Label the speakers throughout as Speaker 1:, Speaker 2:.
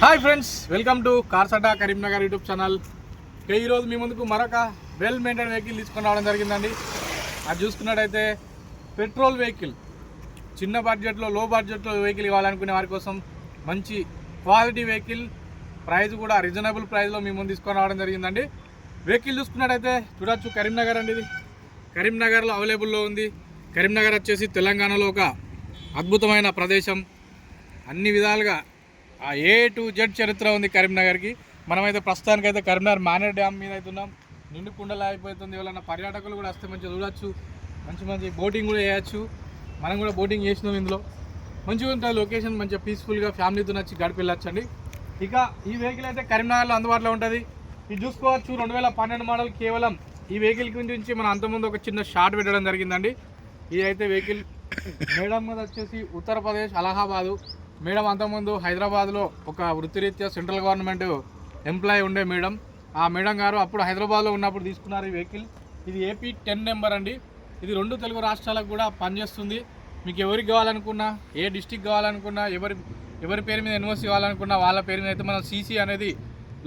Speaker 1: Hi friends welcome to కార్సటా Karimnagar YouTube channel. ఇక ఈరోజు మీ ముందుకు మరొక వెల్ మెయింటైన్ వెహికల్ తీసుకొని రావడం జరిగిందండి. అది చూసుకున్నట్టయితే పెట్రోల్ వెహికల్. చిన్న బడ్జెట్లో లో బడ్జెట్లో వెహికల్ ఇవ్వాలనుకునే వారి కోసం మంచి క్వాలిటీ వెహికల్ ప్రైస్ కూడా రీజనబుల్ ప్రైస్లో మీ ముందు తీసుకొని రావడం జరిగిందండి. వెహికల్ చూసుకున్నట్టయితే చూడొచ్చు కరీంనగర్ అండి ఇది. కరీంనగర్లో అవైలబుల్లో ఉంది. కరీంనగర్ వచ్చేసి తెలంగాణలో ఒక అద్భుతమైన ప్రదేశం. అన్ని విధాలుగా ఆ ఏ టు జెడ్ చరిత్ర ఉంది కరీంనగర్కి. మనమైతే ప్రస్తుతానికైతే కరీంనగర్ మానేర్ డ్యామ్ మీద అవుతున్నాం నిండు కుండలా అయిపోతుంది ఎవరైనా పర్యాటకులు కూడా వస్తే మంచిగా చూడొచ్చు. మంచి మంచి బోటింగ్ కూడా చేయొచ్చు. మనం కూడా బోటింగ్ చేసినాం ఇందులో. మంచిగా ఉంటుంది. లొకేషన్ మంచిగా పీస్ఫుల్గా ఫ్యామిలీతో వచ్చి గడిపి వెళ్ళొచ్చండి. ఇక ఈ వెహికల్ అయితే కరీంనగర్లో అందుబాటులో ఉంటుంది. ఇది చూసుకోవచ్చు. రెండు వేల పన్నెండు మోడల్ కేవలం ఈ వెహికల్ గురించి మనం అంతకుముందు ఒక చిన్న షార్ట్ పెట్టడం జరిగిందండి. ఇది అయితే వెహికల్ మేడం మీద వచ్చేసి ఉత్తరప్రదేశ్ అలహాబాదు. మేడం అంతకుముందు హైదరాబాద్లో ఒక వృత్తిరీత్యా సెంట్రల్ గవర్నమెంట్ ఎంప్లాయీ ఉండే మేడం. ఆ మేడం గారు అప్పుడు హైదరాబాద్లో ఉన్నప్పుడు తీసుకున్నారు ఈ వెహికల్. ఇది ఏపీ టెన్ నెంబర్ అండి. ఇది రెండు తెలుగు రాష్ట్రాలకు కూడా పనిచేస్తుంది. మీకు ఎవరికి కావాలనుకున్నా ఏ డిస్టిక్ కావాలనుకున్నా ఎవరి ఎవరి పేరు మీద ఎన్ఓసి కావాలనుకున్నా వాళ్ళ పేరు మీద అయితే మనం సీసీ అనేది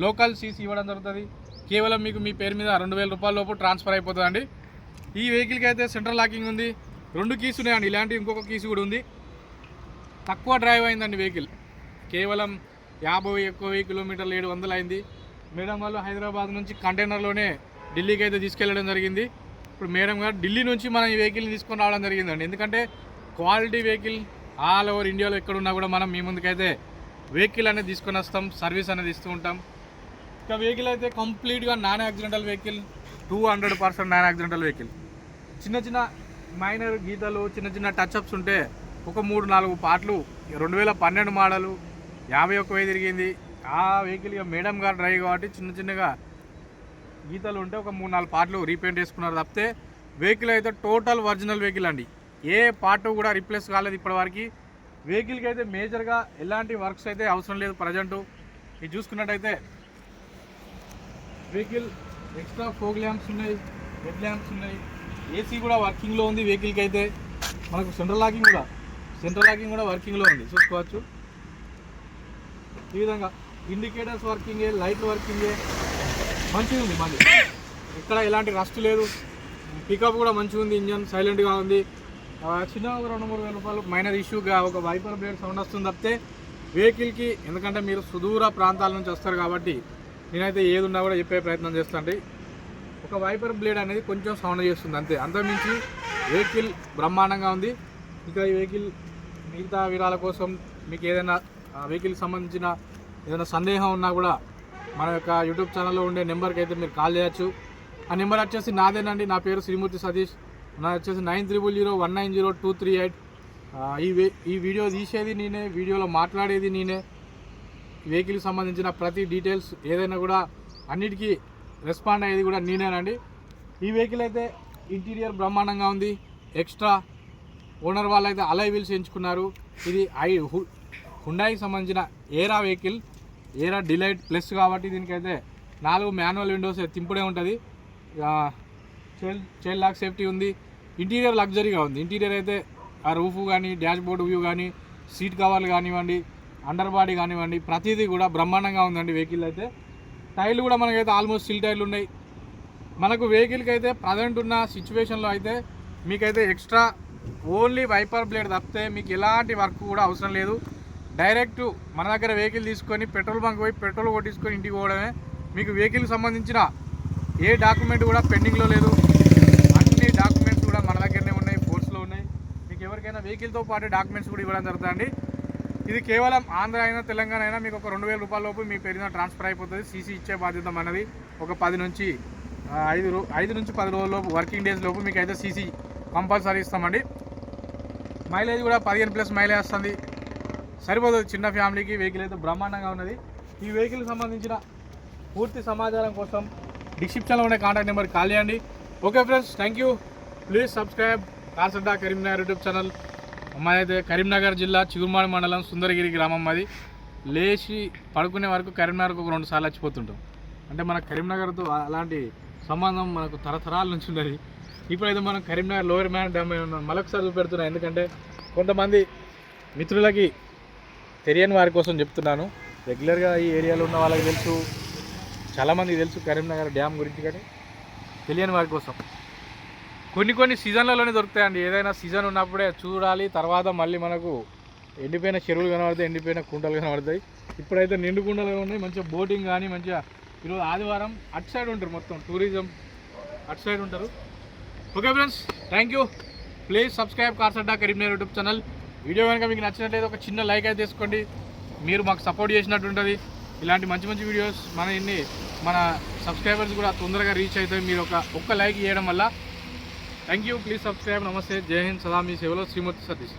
Speaker 1: లోకల్ సీసీ ఇవ్వడం జరుగుతుంది. కేవలం మీకు మీ పేరు మీద రెండు వేల రూపాయల లోపు ట్రాన్స్ఫర్ అయిపోతుందండి. ఈ వెహికల్కి అయితే సెంట్రల్ లాకింగ్ ఉంది. రెండు కీస్ ఉన్నాయండి. ఇలాంటి ఇంకొక కీస్ కూడా ఉంది. తక్కువ డ్రైవ్ అయిందండి వెహికల్. కేవలం యాభై ఎక్కువ కిలోమీటర్లు ఏడు వందలు అయింది. మేడం వాళ్ళు హైదరాబాద్ నుంచి కంటైనర్లోనే ఢిల్లీకి అయితే తీసుకెళ్ళడం జరిగింది. ఇప్పుడు మేడం గారు ఢిల్లీ నుంచి మనం ఈ వెహికల్ని తీసుకొని రావడం జరిగిందండి. ఎందుకంటే క్వాలిటీ వెహికల్ ఆల్ ఓవర్ ఇండియాలో ఎక్కడున్నా కూడా మనం మీ ముందుకైతే వెహికల్ అనేది తీసుకొని వస్తాం సర్వీస్ అనేది ఇస్తూ ఉంటాం. ఇక వెహికల్ అయితే కంప్లీట్గా non accidental vehicle two hundred percent non accidental vehicle. చిన్న చిన్న మైనర్ గీతలు చిన్న చిన్న టచ్అప్స్ ఉంటే ఒక మూడు నాలుగు పాటలు రెండు వేల పన్నెండు మోడలు యాభై ఒక్క వెయ్యి తిరిగింది. ఆ వెహికల్ ఇక మేడం గారు డ్రైవ్ కాబట్టి చిన్న చిన్నగా గీతలు ఉంటే ఒక మూడు నాలుగు పాటలు రీపెయింట్ చేసుకున్నారు తప్పితే వెహికల్ అయితే టోటల్ ఒరిజినల్ వెహికల్ అండి. ఏ పార్ట్ కూడా రీప్లేస్ కాలేదు ఇప్పటివరకు. వెహికల్కి అయితే మేజర్గా ఎలాంటి వర్క్స్ అయితే అవసరం లేదు ప్రజెంటు ఇది చూసుకున్నట్టయితే వెహికల్ ఎక్స్ట్రా ఫోక్ ల్యాంప్స్ ఉన్నాయి హెడ్ ల్యాంప్స్ ఉన్నాయి. ఏసీ కూడా వర్కింగ్లో ఉంది వెహికల్కి అయితే. మనకు సెంట్రల్ లాకింగ్ కూడా. సెంట్రల్ లాకింగ్ కూడా వర్కింగ్లో ఉంది చూసుకోవచ్చు. ఈ విధంగా ఇండికేటర్స్ వర్కింగే లైట్ వర్కింగే మంచిగా ఉంది మళ్ళీ. ఎక్కడ ఎలాంటి రస్ట్ లేదు. పికప్ కూడా మంచిగా ఉంది ఇంజన్ సైలెంట్గా ఉంది. చిన్న ఒక రెండు మూడు వేల రూపాయలు మైనర్ ఇష్యూగా ఒక వైపర్ బ్లేడ్ సౌండ్ వస్తుంది తప్పితే వెహికల్కి ఎందుకంటే మీరు సుదూర ప్రాంతాల నుంచి వస్తారు కాబట్టి నేనైతే ఏది ఉన్నా కూడా చెప్పే ప్రయత్నం చేస్తాండి ఒక వైపర్ బ్లేడ్ అనేది కొంచెం సౌండ్ చేస్తుంది అంతే. అంతకుమించి వెహికల్ బ్రహ్మాండంగా ఉంది. ఇంకా ఈ వెహికల్ మిగతా వివరాల కోసం మీకు ఏదైనా వెహికల్ వెహికల్కి సంబంధించిన ఏదైనా సందేహం ఉన్నా కూడా మన యొక్క యూట్యూబ్ ఛానల్లో ఉండే నెంబర్కి అయితే మీరు కాల్ చేయొచ్చు. ఆ నెంబర్ వచ్చేసి నాదేనండి. నా పేరు శ్రీమూర్తి సతీష్. నా వచ్చేసి nine triple zero one nine zero two three eight. ఈ ఈ వీడియో తీసేది నేనే వీడియోలో మాట్లాడేది నేనే. వెహికల్కి సంబంధించిన ప్రతి డీటెయిల్స్ ఏదైనా కూడా అన్నిటికీ రెస్పాండ్ అయ్యేది కూడా నేనేనండి. ఈ వెహికల్ అయితే ఇంటీరియర్ బ్రహ్మాండంగా ఉంది. ఎక్స్ట్రా ఓనర్ వాళ్ళు అయితే అలై వీల్స్ ఎంచుకున్నారు ఇది ఐ హు హుండాయికి సంబంధించిన ఏరా వెహికల్ ఏరా డిలైట్ ప్లస్ కాబట్టి దీనికైతే నాలుగు మాన్యువల్ విండోస్ తింపుడే ఉంటుంది. చైల్డ్ చైల్డ్ లాక్ సేఫ్టీ ఉంది. ఇంటీరియర్ లగ్జరీగా ఉంది. ఇంటీరియర్ అయితే ఆ రూఫ్ కానీ డాష్ బోర్డ్ వ్యూ కానీ సీట్ కవర్లు కానివ్వండి అండర్ బాడీ కానివ్వండి ప్రతిదీ కూడా బ్రహ్మాండంగా ఉందండి వెహికల్ అయితే. టైర్లు కూడా మనకైతే ఆల్మోస్ట్ స్టీల్ టైర్లు ఉన్నాయి. మనకు వెహికల్కి అయితే ప్రజెంట్ ఉన్న సిచ్యువేషన్లో అయితే మీకైతే ఎక్స్ట్రా ఓన్లీ వైపర్ బ్లేడ్ తప్పితే మీకు ఎలాంటి వర్క్ కూడా అవసరం లేదు. డైరెక్ట్ మన దగ్గర వెహికల్ తీసుకొని పెట్రోల్ బంక్ పోయి పెట్రోల్ కొట్టించుకొని ఇంటికి పోవడమే. మీకు వెహికల్కి సంబంధించిన ఏ డాక్యుమెంట్ కూడా పెండింగ్లో లేదు. అన్ని డాక్యుమెంట్స్ కూడా మన దగ్గరనే ఉన్నాయి ఫోర్స్లో ఉన్నాయి. మీకు ఎవరికైనా వెహికల్తో పాటు డాక్యుమెంట్స్ కూడా ఇవ్వడం జరుగుతుంది ఇది కేవలం ఆంధ్ర అయినా తెలంగాణ అయినా మీకు ఒక రెండు వేల రూపాయల లోపు మీ పేరున ట్రాన్స్ఫర్ అయిపోతుంది. సీసీ ఇచ్చే బాధ్యత మనది. ఒక పది నుంచి ఐదు ఐదు నుంచి పది రోజుల లోపు వర్కింగ్ డేస్ లోపు మీకు అయితే సీసీ కంపల్సరీ ఇస్తామండి. మైలేజ్ కూడా పదిహేను ప్లస్ మైలేజ్ వస్తుంది. సరిపోతుంది చిన్న ఫ్యామిలీకి వెహికల్ అయితే బ్రహ్మాండంగా ఉన్నది. ఈ వెహికల్కి సంబంధించిన పూర్తి సమాచారం కోసం డిస్క్రిప్షన్లో ఉండే కాంటాక్ట్ నెంబర్ కాల్ చేయండి. Okay friends thank you. Please subscribe కాసడ్డా Karimnagar YouTube channel. మాదైతే అయితే కరీంనగర్ జిల్లా చిగురుమాడి మండలం సుందరగిరి గ్రామం మాది. లేచి పడుకునే వరకు కరీంనగర్కు ఒక రెండు సార్లు వచ్చిపోతుంటాం అంటే మన కరీంనగర్తో అలాంటి సంబంధం మనకు తరతరాల నుంచి ఉన్నది. ఇప్పుడైతే మనం కరీంనగర్ లోయర్ మ్యాన్ డ్యామ్ ఉన్నాం మరొకసారి చూపెడుతున్నాం. ఎందుకంటే కొంతమంది మిత్రులకి తెలియని వారి కోసం చెప్తున్నాను. రెగ్యులర్గా ఈ ఏరియాలో ఉన్న వాళ్ళకి తెలుసు. చాలామంది తెలుసు కరీంనగర్ డ్యామ్ గురించి కానీ తెలియని వారి కోసం. కొన్ని కొన్ని సీజన్లలోనే దొరుకుతాయండి. ఏదైనా సీజన్ ఉన్నప్పుడే చూడాలి తర్వాత మళ్ళీ మనకు ఎండిపోయిన చెరువులు కనబడతాయి ఎండిపోయిన కుంటలు కనబడతాయి. ఇప్పుడైతే నిండు కుండలు ఉన్నాయి. మంచిగా బోటింగ్ కానీ మంచిగా ఈరోజు ఆదివారం అటు సైడ్ ఉంటారు మొత్తం. టూరిజం అటు సైడ్ ఉంటారు. Okay friends thank you please subscribe కార్సడ్డా Karimnagar YouTube channel video కనుక మీకు నచ్చినట్లయితే ఒక చిన్న లైక్ అయితే తీసుకోండి. మీరు మాకు సపోర్ట్ చేసినట్టు ఉంటుంది. ఇలాంటి మంచి మంచి వీడియోస్ మన ఇన్ని మన సబ్స్క్రైబర్స్ కూడా తొందరగా రీచ్ అవుతాయి. మీరు ఒక ఒక్క లైక్ చేయడం వల్ల. థ్యాంక్ యూ ప్లీజ్ సబ్స్క్రైబ్ నమస్తే జై హింద్ సదా మీ సేవలో శ్రీమతి సతీష్.